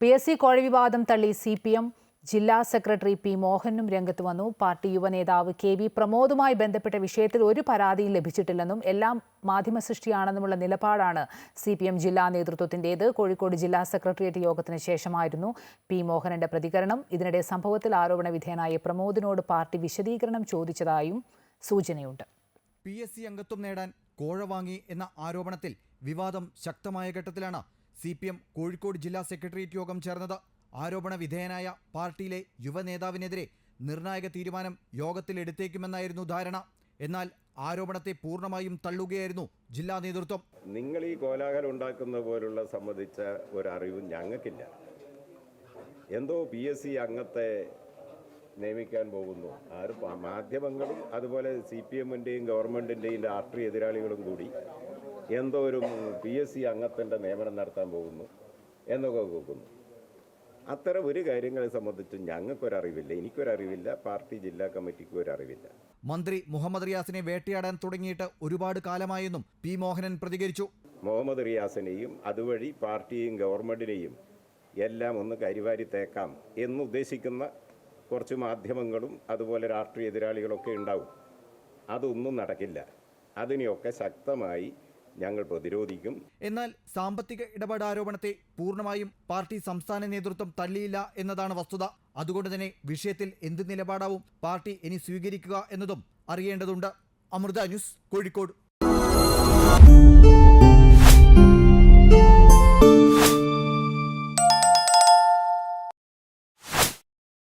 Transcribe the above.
P S C കോഴ വിവാദം തള്ളി സി പി എം ജില്ലാ സെക്രട്ടറി പി മോഹനും രംഗത്ത് വന്നു. പാർട്ടി യുവനേതാവ് കെ വി പ്രമോദുമായി ബന്ധപ്പെട്ട വിഷയത്തിൽ ഒരു പരാതിയും ലഭിച്ചിട്ടില്ലെന്നും എല്ലാം മാധ്യമ സൃഷ്ടിയാണെന്നുമുള്ള നിലപാടാണ് സി പി എം ജില്ലാ നേതൃത്വത്തിന്റേത്. കോഴിക്കോട് ജില്ലാ സെക്രട്ടേറിയറ്റ് യോഗത്തിന് ശേഷമായിരുന്നു പി മോഹനന്റെ പ്രതികരണം. ഇതിനിടെ സംഭവത്തിൽ ആരോപണ വിധേയനായ പ്രമോദിനോട് പാർട്ടി വിശദീകരണം ചോദിച്ചതായും സൂചനയുണ്ട്. പി എസ് സി അംഗത്വം നേടാൻ കോഴ വാങ്ങി എന്ന ആരോപണത്തിൽ വിവാദം ശക്തമായ ഘട്ടത്തിലാണ് സി പി എം കോഴിക്കോട് ജില്ലാ സെക്രട്ടേറിയറ്റ് യോഗം ചേർന്നത് ആരോപണ വിധേയനായ പാർട്ടിയിലെ യുവനേതാവിനെതിരെ നിർണായക തീരുമാനം യോഗത്തിൽ എടുത്തേക്കുമെന്നായിരുന്നു ധാരണ. എന്നാൽ ആരോപണത്തെ പൂർണമായും തള്ളുകയായിരുന്നു ജില്ലാ നേതൃത്വം. നിങ്ങൾ ഈ കോലാഹലം ഉണ്ടാക്കുന്ന പോലുള്ള സംബന്ധിച്ച ഒരറിവും ഞങ്ങൾക്കില്ല. എന്തോ പി എസ് സി അംഗത്തെ നിയമിക്കാൻ പോകുന്നു. ആരും മാധ്യമങ്ങളും അതുപോലെ സി പി എമ്മിന്റെയും ഗവൺമെന്റിന്റെയും രാഷ്ട്രീയ എതിരാളികളും കൂടി എന്തോ ഒരു പി എസ് സി അംഗത്തിന്റെ നിയമനം നടത്താൻ പോകുന്നു എന്നൊക്കെ കേൾക്കുന്നു. അത്തരം ഒരു കാര്യങ്ങളെ സംബന്ധിച്ച് ഞങ്ങൾക്കൊരറിവില്ല എനിക്കൊരറിവില്ല പാർട്ടി ജില്ലാ കമ്മിറ്റിക്കും ഒരറിവില്ല. മന്ത്രി മുഹമ്മദ് റിയാസിനെ വേട്ടയാടാൻ തുടങ്ങിയിട്ട് ഒരുപാട് കാലമായെന്നും പി മോഹനൻ പ്രതികരിച്ചു. മുഹമ്മദ് റിയാസിനെയും അതുവഴി പാർട്ടിയെയും ഗവൺമെന്റിനെയും എല്ലാം ഒന്ന് കരിവാരി തേക്കാം എന്നുദ്ദേശിക്കുന്ന കുറച്ച് മാധ്യമങ്ങളും അതുപോലെ രാഷ്ട്രീയ എതിരാളികളൊക്കെ ഉണ്ടാവും. അതൊന്നും നടക്കില്ല. അതിനെയൊക്കെ ശക്തമായി ഞങ്ങൾ പ്രതിരോധിക്കും. എന്നാൽ സാമ്പത്തിക ഇടപാട് ആരോപണത്തെ പൂർണമായും പാർട്ടി സംസ്ഥാന നേതൃത്വം തള്ളിയില്ല എന്നതാണ് വസ്തുത. അതുകൊണ്ട് തന്നെ വിഷയത്തിൽ എന്ത് നിലപാടാവും പാർട്ടി ഇനി സ്വീകരിക്കുക എന്നതും അറിയേണ്ടതുണ്ട്. അമൃത ന്യൂസ് കോഴിക്കോട്.